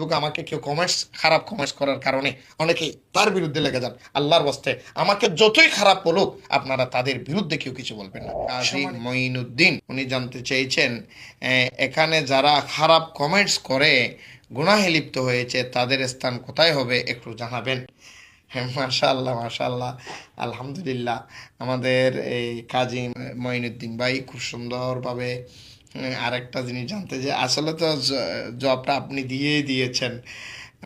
ফেসবুকে আমাকে কেউ কমেন্টস খারাপ কমেন্টস করার কারণে অনেকেই তার বিরুদ্ধে লেগে যান। আল্লাহর বস্তে আমাকে যতই খারাপ বলুক আপনারা তাদের বিরুদ্ধে কেউ কিছু বলবেন না। কাজী মঈনুদ্দিন উনি জানতে চেয়েছেন এখানে যারা খারাপ কমেন্টস করে গুনাহে লিপ্ত হয়েছে তাদের স্থান কোথায় হবে একটু জানাবেন। হ্যাঁ মাশাল্লাহ মাশাল্লাহ আলহামদুলিল্লাহ। আমাদের এই কাজী মঈনুদ্দিন ভাই খুব সুন্দরভাবে আরেকটা জিনিস জানতে যে আসলে তো জবটা আপনি দিয়েই দিয়েছেন।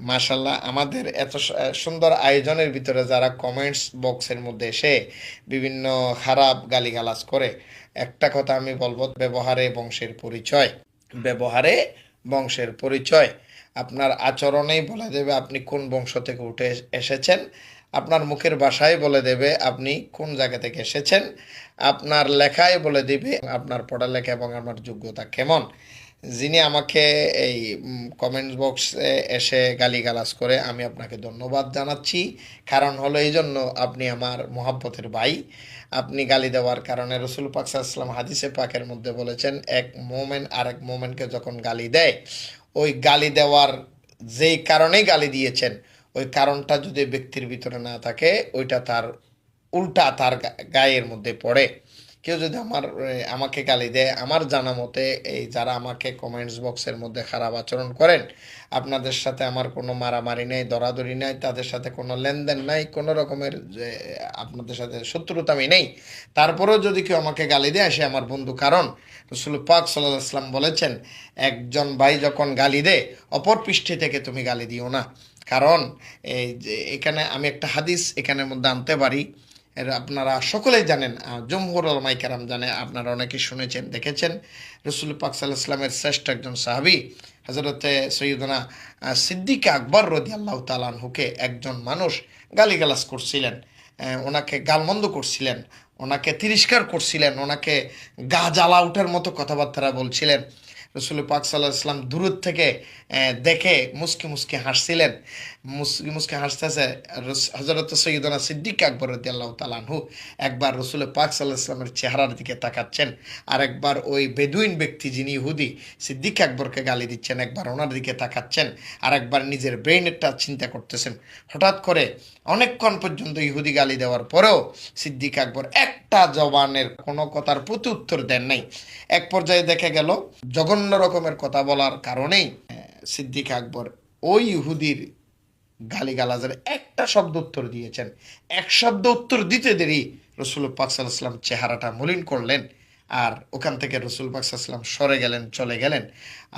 মাশাল্লাহ আমাদের এত সুন্দর আয়োজনের ভিতরে যারা কমেন্টস বক্সের মধ্যে এসে বিভিন্ন খারাপ গালিগালাজ করে, একটা কথা আমি বলব, ব্যবহারে বংশের পরিচয়। ব্যবহারে বংশের পরিচয়। আপনার আচরণেই বলে দেবে আপনি কোন বংশ থেকে উঠে এসেছেন। আপনার মুখের ভাষায় বলে দেবে আপনি কোন জায়গা থেকে এসেছেন। আপনার লেখায় বলে দিবে আপনার পড়ালেখা এবং আমার যোগ্যতা কেমন। যিনি আমাকে এই কমেন্টস বক্সে এসে গালিগালাজ করে আমি আপনাকে ধন্যবাদ জানাচ্ছি। কারণ হলো এই জন্য আপনি আমার মহাব্বতের ভাই। আপনি গালি দেওয়ার কারণে রসুল পাক সাল্লাম হাদিসে পাকের মধ্যে বলেছেন, এক মোমেন আরেক মোমেনকে যখন গালি দেয় ওই গালি দেওয়ার যেই কারণে গালি দিয়েছেন, ওই কারণটা যদি ব্যক্তির ভিতরে না থাকে, ওইটা তার উল্টা তার গায়ের মধ্যে পড়ে। কেউ যদি আমার আমাকে গালি দেয়, আমার জানা মতে এই যারা আমাকে কমেন্টস বক্সের মধ্যে খারাপ আচরণ করেন, আপনাদের সাথে আমার কোনো মারামারি নেই, দরাদরি নাই, তাদের সাথে কোনো লেনদেন নাই, কোনো রকমের, যে, আপনাদের সাথে শত্রুতামি নেই, তারপরেও যদি কেউ আমাকে গালি দেয়, সে আমার বন্ধু কারণ। রসুল পাক সাল্লাহ আসলাম বলেছেন, একজন ভাই যখন গালি দেয়, অপর পৃষ্ঠে থেকে তুমি গালি দিও না। কারণ, এই যে, এখানে আমি একটা হাদিস এখানের মধ্যে আনতে পারি এর আপনারা সকলেই জানেন জমহুর আলমাই কারাম জানে, আপনারা অনেকে শুনেছেন, দেখেছেন। রসুল পাক ইসলামের শ্রেষ্ঠ একজন সাহাবি হজরতে সৈয়দনা সিদ্দিক আকবর রদি আল্লাহ তালানহুকে একজন মানুষ গালিগালাজ করছিলেন ওনাকে গালমন্দ করছিলেন, ওনাকে তিরস্কার করছিলেন, ওনাকে গা জ্বালা উঠার মতো কথাবার্তা বলছিলেন। রসুল পাক সাল্লাহ ইসলাম দূর থেকে দেখে মুসকি মুসকি হাসছিলেন। মুসকি মুসকি হাসতেছে হজরত সৈয়দনা সিদ্দিক আকবর রদি আল্লাহ তালানহু একবার রসুল পাক সাল্লাহ ইসলামের চেহারার দিকে তাকাচ্ছেন আর একবার ওই বেদুইন ব্যক্তি যিনি ইহুদি, সিদ্দিক আকবরকে গালি দিচ্ছেন, একবার ওনার দিকে তাকাচ্ছেন আর একবার নিজের ব্রেইনেরটা চিন্তা করতেছেন। হঠাৎ করে অনেকক্ষণ পর্যন্ত ইহুদি গালি দেওয়ার পরেও সিদ্দিক আকবর একটা জবানের কোনো কথার প্রতি উত্তর দেন নাই। এক পর্যায়ে দেখা গেল, জঘন্য রকমের কথা বলার কারণেই সিদ্দিক আকবর ওই ইহুদির গালিগালাজের একটা শব্দ উত্তর দিয়েছেন। এক শব্দ উত্তর দিতে দেরি রসুল পাকসাল ইসলাম চেহারাটা মলিন করলেন। আর ওখান থেকে রসুল পাক সাল্লাম সরে গেলেন, চলে গেলেন।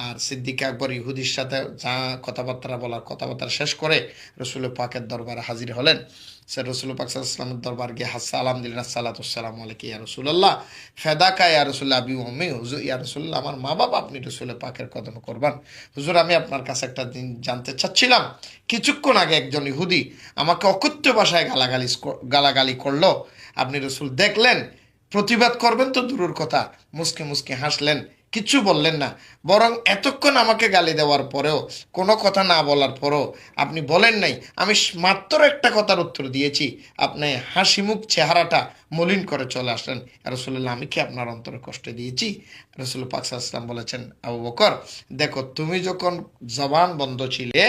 আর সিদ্দিক আকবর ইহুদির সাথে যা কথাবার্তা বলার কথাবার্তা শেষ করে রসুল পাকের দরবারে হাজির হলেন। সে রসুল পাক সাল্লামের দরবার গিয়ে হাসা আলাম দিলেন সালাতাম আলাইকি ইয়া রসুল্লাহ ফেদাকা ইয়া রসুল্লাহ আবি উম্মি, হুজুর, ইয়া রসুল্লাহ আমার মা বাবা, আপনি রসুল পাকের কদম করবান। হুজুর, আমি আপনার কাছে একটা দিন জানতে চাচ্ছিলাম। কিছুক্ষণ আগে একজন ইহুদি আমাকে অকথ্য ভাষায় গালাগালি গালাগালি করল। আপনি রসুল দেখলেন প্রতিবাদ করবেন তো দূরের কথা। মুসকে মুসকে হাসলেন কিছু বললেন না। বরং এতক্ষণ আমাকে গালি দেওয়ার পরেও, কোনো কথা না বলার পরেও আপনি বলেন নাই, আমি মাত্র একটা কথার উত্তর দিয়েছি। আপনি হাসি মুখ চেহারাটা মলিন করে চলে আসলেন। রসুল্লাহ আমি কি আপনার অন্তরে কষ্ট দিয়েছি? রসুল পাকসা ইসলাম বলেছেন, আবু বকর, দেখো, তুমি যখন জবান বন্ধ ছিলে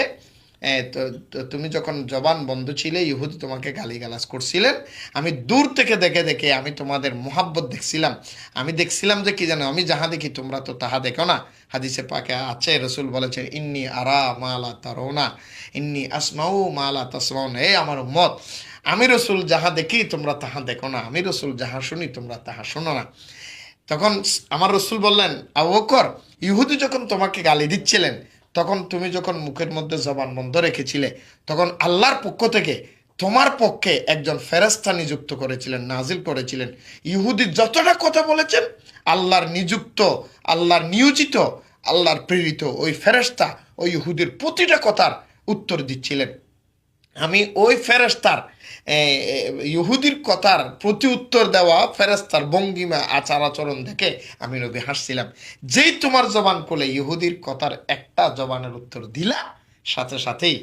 তুমি যখন জবান বন্ধ ছিলে, ইহুদি তোমাকে গালিগালাজ করছিলেন। আমি দূর থেকে দেখে দেখে আমি তোমাদের মোহাব্বত দেখছিলাম। আমি দেখছিলাম যে কি জানো, আমি যাহা দেখি তোমরা তো তাহা দেখো না। হাদিসে পাকে আছে, রসুল বলেছেন, ইন্নি আরা মালা তারোনা, ইন্নি আসমাউ মালা তাসমাউন। এই আমার মত আমি রসুল যাহা দেখি তোমরা তাহা দেখো না। আমি রসুল যাহা শুনি তোমরা তাহা শোনো না। তখন আমার রসুল বললেন, আবু বকর, ইহুদি যখন তোমাকে গালি দিচ্ছিলেন তখন তুমি যখন মুখের মধ্যে জবান বন্ধ রেখেছিলে, তখন আল্লাহর পক্ষ থেকে তোমার পক্ষে একজন ফেরস্তা নিযুক্ত করেছিলেন, নাজিল করেছিলেন। ইহুদি যতটা কথা বলেছেন, আল্লাহর নিযুক্ত, আল্লাহর নিয়োজিত, আল্লাহর প্রেরিত ওই ফেরস্তা ওই ইহুদির প্রতিটা কথার উত্তর দিচ্ছিলেন। আমি ওই ফেরেস্তার ইহুদির কথার প্রতি উত্তর দেওয়া ফেরেস্তার ভঙ্গিমা, আচার আচরণ দেখে আমি নবী হাসছিলাম। যেই তোমার জবান কোলে ইহুদির কথার একটা জবানের উত্তর দিলা, সাথে সাথেই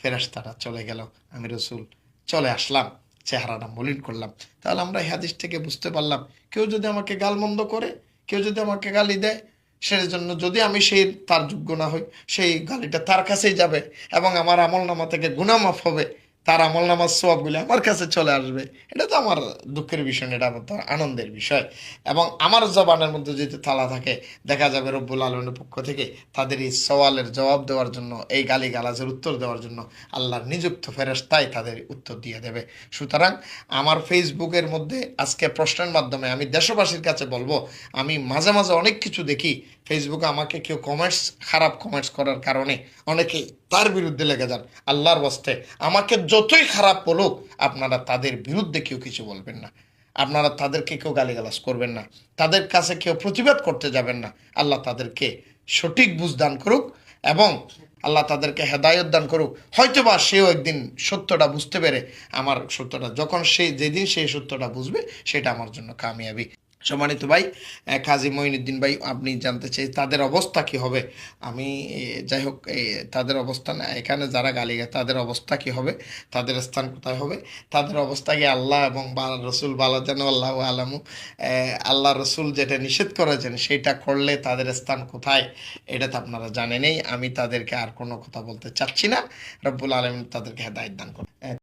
ফেরেস্তাটা চলে গেল। আমি রসুল চলে আসলাম, চেহারাটা মলিন করলাম। তাহলে আমরা এই হাদিস থেকে বুঝতে পারলাম, কেউ যদি আমাকে গালমন্দ করে, কেউ যদি আমাকে গালি দেয় সেই জন্য যদি আমি সেই তার যোগ্য না হই, সেই গালিটা তার কাছেই যাবে এবং আমার আমল নামা থেকে গুণামাফ হবে। তার আমল নামার সোয়াবগুলি আমার কাছে চলে আসবে। এটা তো আমার দুঃখের বিষয় না, এটা আমার তো আনন্দের বিষয়। এবং আমার জবানের মধ্যে যদি তালা থাকে, দেখা যাবে রব্বুল আলমের পক্ষ থেকে তাদের এই সওয়ালের জবাব দেওয়ার জন্য, এই গালি গালাজের উত্তর দেওয়ার জন্য আল্লাহর নিযুক্ত ফেরেস্তাই তাদের উত্তর দিয়ে দেবে। সুতরাং আমার ফেসবুকের মধ্যে আজকে প্রশ্নের মাধ্যমে আমি দেশবাসীর কাছে বলব, আমি মাঝে মাঝে অনেক কিছু দেখি, ফেসবুকে আমাকে কেউ কমেন্টস খারাপ কমেন্টস করার কারণে অনেকে তার বিরুদ্ধে লেগে যান, আল্লাহর বস্তে আমাকে যতই খারাপ বলুক, আপনারা তাদের বিরুদ্ধে কেউ কিছু বলবেন না। আপনারা তাদেরকে কেউ গালিগালাজ করবেন না। তাদের কাছে কেউ প্রতিবাদ করতে যাবেন না। আল্লাহ তাদেরকে সঠিক বুঝ দান করুক এবং আল্লাহ তাদেরকে হেদায়ত দান করুক। হয়তোবা সেও একদিন সত্যটা বুঝতে পেরে, আমার সত্যটা যখন সে, যেদিন সেই সত্যটা বুঝবে, সেটা আমার জন্য কামিয়াবি। সম্মানিত ভাই কাজী মঈনুদ্দিন ভাই, আপনি জানতে চাই তাদের অবস্থা কি হবে? আমি যাই হোক তাদের অবস্থান এখানে যারা গালি তাদের অবস্থা কি হবে? তাদের স্থান কোথায় হবে? তাদের অবস্থা কি আল্লাহ এবং বা- রসুল বালা যেন আল্লাহ আলামু? আল্লাহ রসুল যেটা নিষেধ করেছেন, সেটা করলে তাদের স্থান কোথায়? এটা তো আপনারা জানেনই, আমি তাদেরকে আর কোনো কথা বলতে চাচ্ছি না। রব্বুল আলম তাদেরকে হেদায়ত দান করুন।